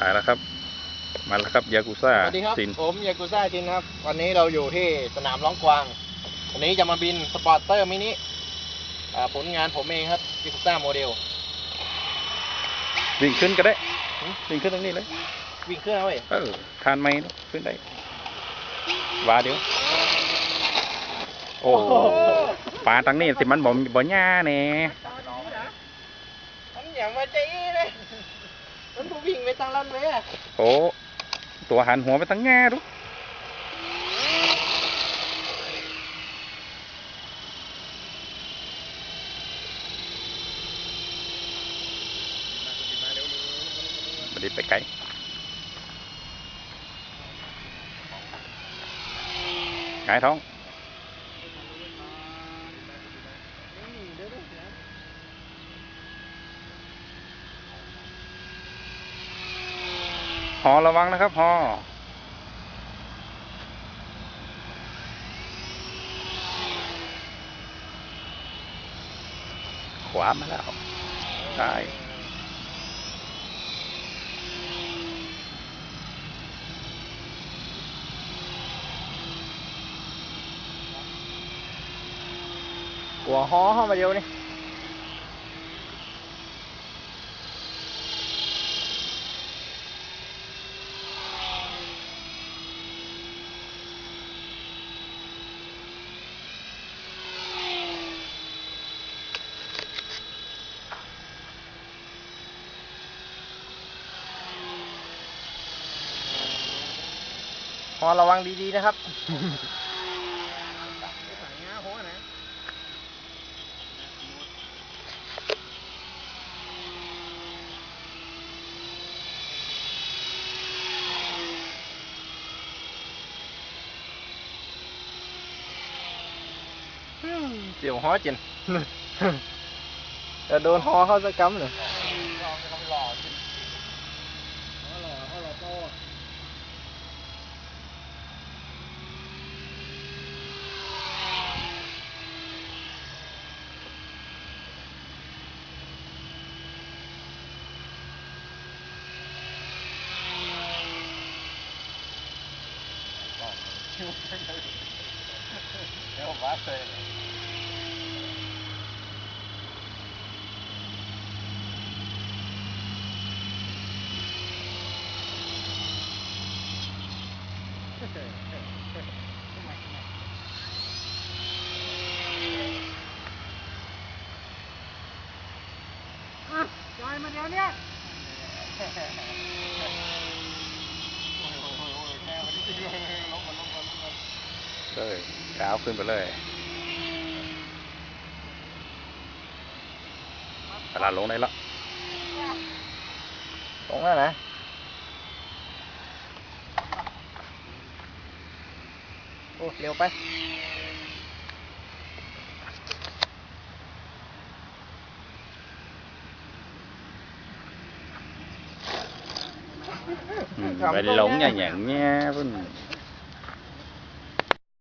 ถ่ายแล้วครับ มาแล้วครับยากุซ่าสวัสดีครับ ซินผมยากุซ่าจินครับ วันนี้เราอยู่ที่สนามร้องกวาง วันนี้จะมาบินสปอร์ตเตอร์มินิอ่าผลงานผมเองครับยากุซ่าโมเดล วิ่งขึ้นก็ได้หืมวิ่งขึ้นตรงนี้เลย วิ่งเครื่องเอาเว้ยเออทานไม่เนอะขึ้นได้ว่าเดี๋ยว โอ้ปลาตังนี้สิมันบ่มบ่หญ้าแน่มันอย่างมาใจเลย มันบ่วิ่งไปทางลันเว้ยอะโอ้ตัวหันหัวไปตั้งหญ้าดูบไดีไปไกลหงายท้อง หอระวังนะครับหอขวามาแล้วซ้ายหัวฮ้อเข้ามาเดียวนี่ พอระวังดีๆนะครับเดี๋ยวฮอจินจะโดนฮอเข้าสักกำเลย เดี๋ยววัด เลยจอยมาเดี๋ยวเนี้ยเลยก้าวขึ้นไปเลยเวลาลงได้แล้วตรงนั้นนะโอ้เร็วไปอืมไปหลงอย่า